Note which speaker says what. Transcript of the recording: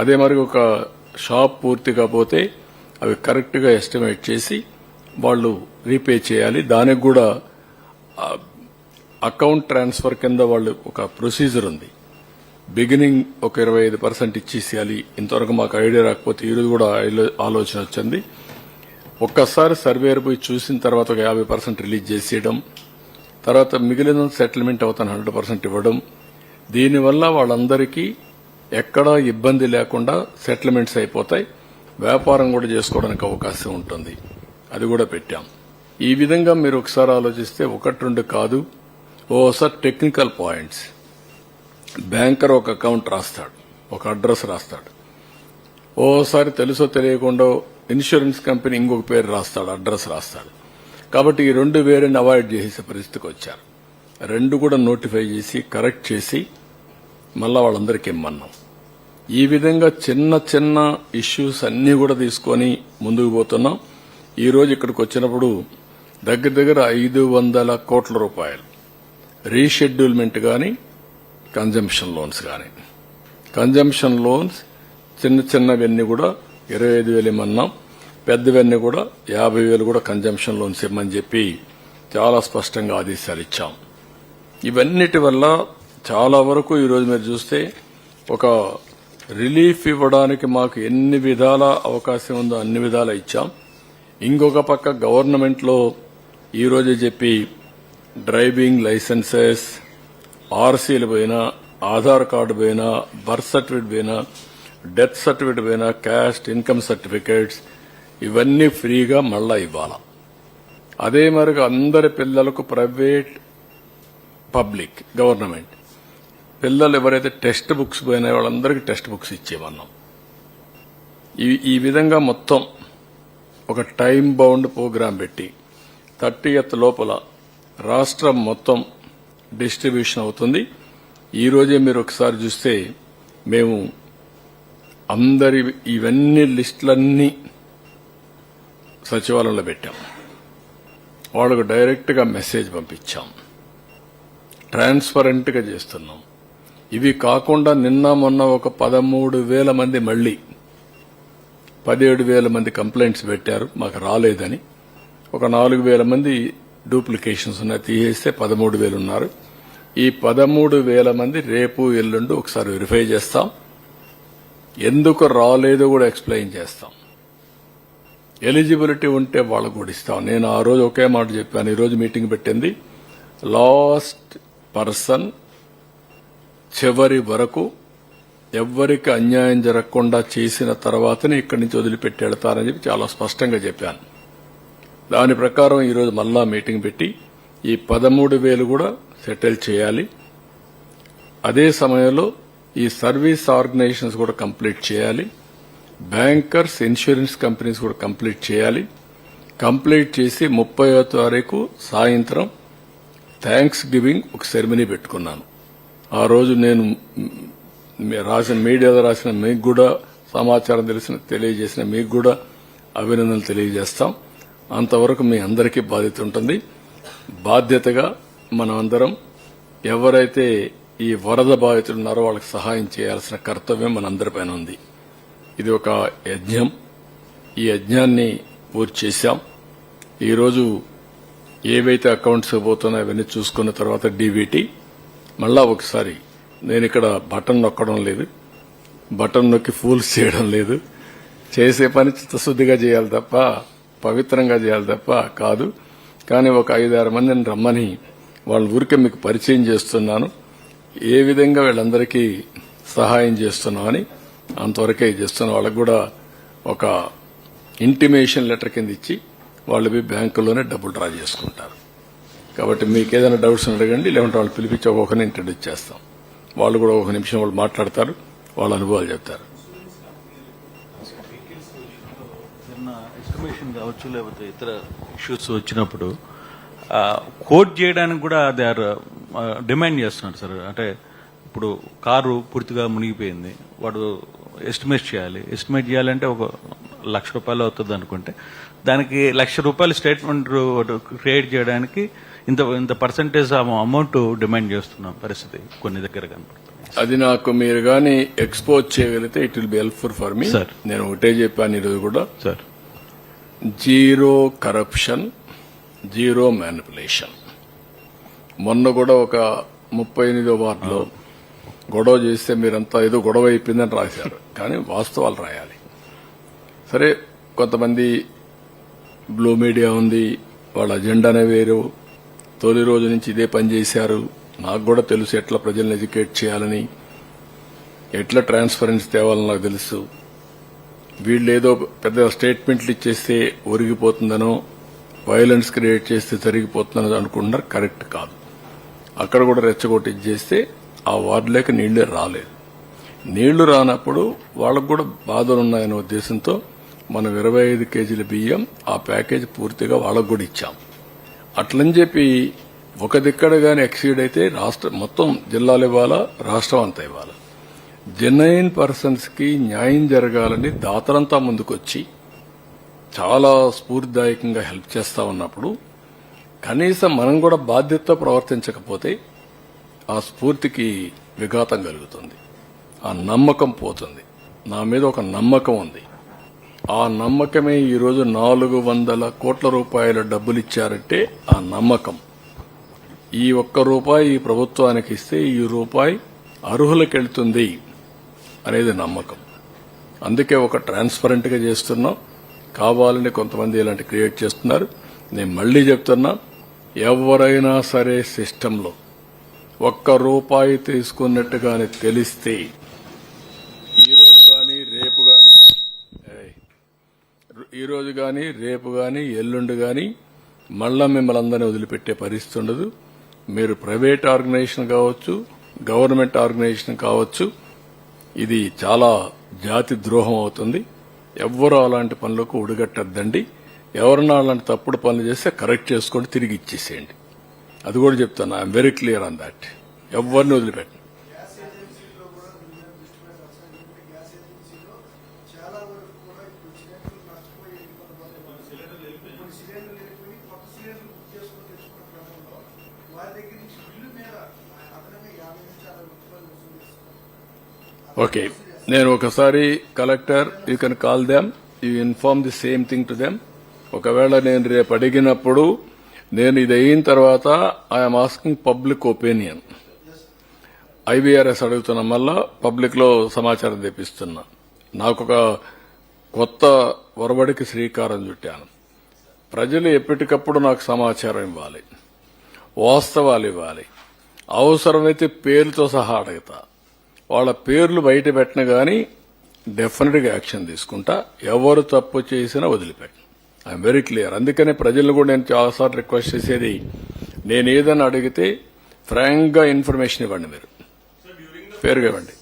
Speaker 1: అదే మరి ఒక షాప్ పూర్తి కాకపోతే అవి కరెక్ట్గా ఎస్టిమేట్ చేసి వాళ్ళు రీపే చేయాలి. దానికి కూడా అకౌంట్ ట్రాన్స్ఫర్ కింద వాళ్ళు ఒక ప్రొసీజర్ ఉంది. బిగినింగ్ ఒక ఇరవై ఐదు పర్సెంట్ ఇచ్చేసేయాలి. ఇంతవరకు మాకు ఐడియా రాకపోతే ఈరోజు కూడా ఆలోచన వచ్చింది. ఒక్కసారి సర్వేర్ పోయి చూసిన తర్వాత ఒక యాభై పర్సెంట్ రిలీజ్ చేసేయడం తర్వాత మిగిలిన సెటిల్మెంట్ అవుతాను హండ్రెడ్ పర్సెంట్ ఇవ్వడం దీనివల్ల వాళ్ళందరికీ ఎక్కడా ఇబ్బంది లేకుండా సెటిల్మెంట్స్ అయిపోతాయి. వ్యాపారం కూడా చేసుకోవడానికి అవకాశం ఉంటుంది. అది కూడా పెట్టాం. ఈ విధంగా మీరు ఒకసారి ఆలోచిస్తే ఒకటి రెండు కాదు. ఓసారి టెక్నికల్ పాయింట్స్. బ్యాంకర్ ఒక అకౌంట్ రాస్తాడు. ఒక అడ్రస్ రాస్తాడు. ఓసారి తెలుసో తెలియకుండా ఇన్సూరెన్స్ కంపెనీ ఇంకొక పేరు రాస్తాడు అడ్రస్ రాస్తాడు. కాబట్టి ఈ రెండు వేరేని అవాయిడ్ చేసే పరిస్థితికి వచ్చారు. రెండు కూడా నోటిఫై చేసి కరెక్ట్ చేసి మళ్ళా వాళ్ళందరికీ ఇమ్మన్నాం ఈ విధంగా చిన్న చిన్న ఇష్యూస్ అన్నీ కూడా తీసుకొని ముందుకు పోతున్నాం. ఈరోజు ఇక్కడికి వచ్చినప్పుడు దగ్గర దగ్గర ఐదు వందల కోట్ల రూపాయలు రీషెడ్యూల్మెంట్ కానీ కన్జంప్షన్ లోన్స్ కానీ కన్జంప్షన్ లోన్స్ చిన్న చిన్నవన్నీ కూడా ఇరవై ఐదు వేలు ఇమ్మన్నాం పెద్దవన్నీ కూడా యాభై వేలు కూడా కన్జంప్షన్ లోన్స్ ఇమ్మని చెప్పి చాలా స్పష్టంగా ఆదేశాలు ఇచ్చాం. ఇవన్నిటి వల్ల చాలా వరకు ఈరోజు మీరు చూస్తే ఒక రిలీఫ్ ఇవ్వడానికి మాకు ఎన్ని విధాల అవకాశం ఉందో అన్ని విధాలా ఇచ్చాం. ఇంకొక పక్క గవర్నమెంట్లో ఈరోజు చెప్పి డ్రైవింగ్ లైసెన్సెస్ ఆర్సీలు పోయినా ఆధార్ కార్డు పోయినా బర్త్ సర్టిఫికేట్ పోయినా డెత్ సర్టిఫికేట్ పోయినా క్యాస్ట్ ఇన్కమ్ సర్టిఫికేట్స్ ఇవన్నీ ఫ్రీగా మళ్ళా ఇవ్వాలా. అదే మరిగా అందరి పిల్లలకు ప్రైవేట్ పబ్లిక్ గవర్నమెంట్ పిల్లలు ఎవరైతే టెక్స్ట్ బుక్స్ పోయినాయో వాళ్ళందరికీ టెక్స్ట్ బుక్స్ ఇచ్చేమన్నాం ఈ ఈ విధంగా మొత్తం ఒక టైం బౌండ్ ప్రోగ్రాం పెట్టి థర్టీ ఎత్ లోపల రాష్ట్రం మొత్తం డిస్ట్రిబ్యూషన్ అవుతుంది. ఈరోజే మీరు ఒకసారి చూస్తే మేము అందరి ఇవన్నీ లిస్టులన్నీ సచివాలయంలో పెట్టాం. వాళ్ళకు డైరెక్ట్గా మెసేజ్ పంపించాం. ట్రాన్స్పరెంట్గా చేస్తున్నాం. ఇవి కాకుండా నిన్న మొన్న ఒక పదమూడు వేల మంది మళ్ళీ పదిహేడు వేల మంది కంప్లైంట్స్ పెట్టారు మాకు రాలేదని. ఒక నాలుగు వేల మంది డూప్లికేషన్స్ ఉన్నాయి తీసేస్తే పదమూడు వేలు ఉన్నారు. ఈ పదమూడు వేల మంది రేపు ఎల్లుండి ఒకసారి వెరిఫై చేస్తాం. ఎందుకు రాలేదో కూడా ఎక్స్ప్లెయిన్ చేస్తాం. ఎలిజిబిలిటీ ఉంటే వాళ్ళకు కూడా ఇస్తాం. నేను ఆ రోజు ఒకే మాట చెప్పాను ఈ రోజు మీటింగ్ పెట్టింది లాస్ట్ పర్సన్ చివరి వరకు ఎవ్వరికి అన్యాయం జరగకుండా చేసిన తర్వాతనే ఇక్కడి నుంచి వదిలిపెట్టి వెళతారని చెప్పి చాలా స్పష్టంగా చెప్పాను. దాని ప్రకారం ఈరోజు మళ్ళా మీటింగ్ పెట్టి ఈ పదమూడు వేలు కూడా సెటిల్ చేయాలి. అదే సమయంలో ఈ సర్వీస్ ఆర్గనైజేషన్స్ కూడా కంప్లీట్ చేయాలి. బ్యాంకర్స్ ఇన్సూరెన్స్ కంపెనీస్ కూడా కంప్లీట్ చేయాలి. కంప్లీట్ చేసి ముప్పై తారీఖు సాయంత్రం థ్యాంక్స్ గివింగ్ ఒక సెరమనీ పెట్టుకున్నాను. ఆ రోజు నేను రాసిన మీడియాలో రాసిన మీకు కూడా సమాచారం తెలిసిన తెలియజేసిన మీకు కూడా అభినందనలు తెలియజేస్తాం. అంతవరకు మీ అందరికీ బాధ్యత ఉంటుంది. బాధ్యతగా మనమందరం ఎవరైతే ఈ వరద బాధితులు ఉన్నారో వాళ్ళకి సహాయం చేయాల్సిన కర్తవ్యం మనందరిపైన ఉంది. ఇది ఒక యజ్ఞం. ఈ యజ్ఞాన్ని పూర్తి చేశాం. ఈరోజు ఏవైతే అకౌంట్స్ పోతున్నాయో అవన్నీ చూసుకున్న తర్వాత డీబీటీ. మళ్ళా ఒకసారి నేను ఇక్కడ బటన్ నొక్కడం లేదు. బటన్ నొక్కి ఫూల్స్ చేయడం లేదు. చేసే పని చిత్తశుద్ధిగా చేయాలి తప్ప పవిత్రంగా చేయాలి తప్ప కాదు. కానీ ఒక ఐదారు మందిని రమ్మని వాళ్ళ ఊరికే మీకు పరిచయం చేస్తున్నాను. ఏ విధంగా వీళ్ళందరికీ సహాయం చేస్తున్నామని అంతవరకే చేస్తున్న వాళ్ళకు కూడా ఒక ఇంటిమేషన్ లెటర్ కింద ఇచ్చి వాళ్ళు బ్యాంకులోనే డబ్బులు డ్రా చేసుకుంటారు. కాబట్టి మీకు ఏదైనా డౌట్స్ అడగండి లేకుంటే వాళ్ళు పిలిపించి ఒక్కొక్కరిని ఇంట్రడ్యూస్ చేస్తాం. వాళ్ళు కూడా ఒక నిమిషం వాళ్ళు మాట్లాడతారు వాళ్ళ అనుభవాలు చెప్తారు.
Speaker 2: ఎస్టిమేషన్ కావచ్చు లేకపోతే ఇతర ఇష్యూస్ వచ్చినప్పుడు కోట్ చేయడానికి కూడా దే ఆర్ డిమాండ్ చేస్తున్నారు సార్ అంటే ఇప్పుడు కారు పూర్తిగా మునిగిపోయింది వాడు ఎస్టిమేట్ చేయాలి. ఎస్టిమేట్ చేయాలంటే ఒక లక్ష రూపాయలు అవుతుంది అనుకుంటే దానికి లక్ష రూపాయలు స్టేట్మెంట్ క్రియేట్ చేయడానికి ఇంత ఇంత పర్సంటేజ్ అమౌంట్ డిమాండ్ చేస్తున్న పరిస్థితి కొన్ని దగ్గర కనపడుతుంది
Speaker 1: అది నాకు మీరు గాని ఎక్స్పోజ్ చేయగలిగితే it will be helpful for me
Speaker 2: Sir.
Speaker 1: నేను ఒకటే చెప్పాను ఈరోజు కూడా.
Speaker 2: Sir
Speaker 1: zero corruption zero manipulation మొన్న కూడా ఒక ముప్పై ఎనిమిదో వార్డులో గొడవ చేస్తే మీరంతా ఏదో గొడవ అయిపోయిందని రాశారు. కానీ వాస్తవాలు రాయాలి. సరే కొంతమంది బ్లూ మీడియా ఉంది వాళ్ళ అజెండానే వేరు తొలి రోజు నుంచి ఇదే పని చేశారు. నాకు కూడా తెలుసు ఎట్లా ప్రజల్ని ఎడ్యుకేట్ చేయాలని. ఎట్లా ట్రాన్స్పరెన్సీ తేవాలని నాకు తెలుసు. వీళ్ళు ఏదో పెద్ద స్టేట్మెంట్లు ఇచ్చేస్తే ఒరిగిపోతుందనో వైలెన్స్ క్రియేట్ చేస్తే జరిగిపోతుందనో అనుకుంటున్నారు. కరెక్ట్ కాదు. అక్కడ కూడా రెచ్చగొట్టి చేస్తే ఆ వార్డులోకి నీళ్ళే రాలేదు. నీళ్ళు రానప్పుడు వాళ్ళకు కూడా బాధలు ఉన్నాయనే ఉద్దేశంతో మనం ఇరవై ఐదు కేజీల బియ్యం ఆ ప్యాకేజ్ పూర్తిగా వాళ్ళకు కూడా ఇచ్చాం. అట్లని చెప్పి ఒక దిక్కడ గాని ఎక్సీడ్ అయితే రాష్ట్ర మొత్తం జిల్లాలు ఇవ్వాలా? రాష్ట్రం అంతా ఇవ్వాలా? జెన్యున్ పర్సన్స్కి న్యాయం జరగాలని దాతలంతా ముందుకొచ్చి చాలా స్ఫూర్తిదాయకంగా హెల్ప్ చేస్తా ఉన్నప్పుడు కనీసం మనం కూడా బాధ్యతతో ప్రవర్తించకపోతే ఆ స్ఫూర్తికి విఘాతం కలుగుతుంది. ఆ నమ్మకం పోతుంది. నా మీద ఒక నమ్మకం ఉంది. ఆ నమ్మకమే ఈరోజు నాలుగు వందల కోట్ల రూపాయల డబ్బులు ఇచ్చారంటే ఆ నమ్మకం. ఈ ఒక్క రూపాయి ఈ ప్రభుత్వానికి ఇస్తే ఈ రూపాయి అర్హులకెళ్తుంది అనేది నమ్మకం. అందుకే ఒక ట్రాన్స్పరెంట్గా చేస్తున్నాం. కావాలని కొంతమంది ఇలాంటి క్రియేట్ చేస్తున్నారు. నేను మళ్ళీ చెప్తున్నా ఎవరైనా సరే సిస్టంలో ఒక్క రూపాయి తీసుకున్నట్టుగానే తెలిస్తే ఈ రోజు కానీ రేపు కానీ ఈరోజు కానీ రేపు కానీ ఎల్లుండి కానీ మళ్ళా మిమ్మల్ని అందరినీ వదిలిపెట్టే పరిస్థితి ఉండదు. మీరు ప్రైవేట్ ఆర్గనైజేషన్ కావచ్చు గవర్నమెంట్ ఆర్గనైజేషన్ కావచ్చు ఇది చాలా జాతి ద్రోహం అవుతుంది. ఎవ్వరూ అలాంటి పనులకు ఒడిగట్టద్దండి. ఎవరన్నా అలాంటి తప్పుడు పనులు చేస్తే కరెక్ట్ చేసుకొని తిరిగి ఇచ్చేసేయండి. అది కూడా చెప్తాను I'm very clear on that ఎవరిని వదిలిపెట్టండి
Speaker 3: కొన్ని సిలిండర్లు వెళ్ళిపోయి కొత్త సిలిండర్లు బుక్ చేసుకొని తెచ్చుకున్న క్రమంలో వారి దగ్గర నుంచి బిల్లు మీద అదనంగా యాభై నుంచి అరవై రూపాయలు వసూలు చేస్తున్నారు
Speaker 1: ఓకే. నేను ఒకసారి collector you can call them you inform the same thing to them ఒకవేళ నేను రేపు అడిగినప్పుడు నేను ఇది అయిన తర్వాత I'm asking public opinion IVRS అడుగుతున్నా మళ్ళా పబ్లిక్లో సమాచారం తెప్పిస్తున్నా. నాకు ఒక కొత్త ఒరబడికి శ్రీకారం చుట్టాను. ప్రజలు ఎప్పటికప్పుడు నాకు సమాచారం ఇవ్వాలి. వాస్తవాలు ఇవ్వాలి అవసరమైతే పేరుతో సహా అడుగుతా. వాళ్ళ పేర్లు బయట పెట్టిన గాని డెఫినెట్గా యాక్షన్ తీసుకుంటా. ఎవరు తప్పు చేసినా వదిలిపెట్టను ఐఎమ్ వెరీ క్లియర్ అందుకనే ప్రజలను కూడా నేను చాలాసార్లు రిక్వెస్ట్ చేసేది నేను ఏదైనా అడిగితే ఫ్రాంక్గా ఇన్ఫర్మేషన్ ఇవ్వండి మీరు. పేరుగా ఇవ్వండి.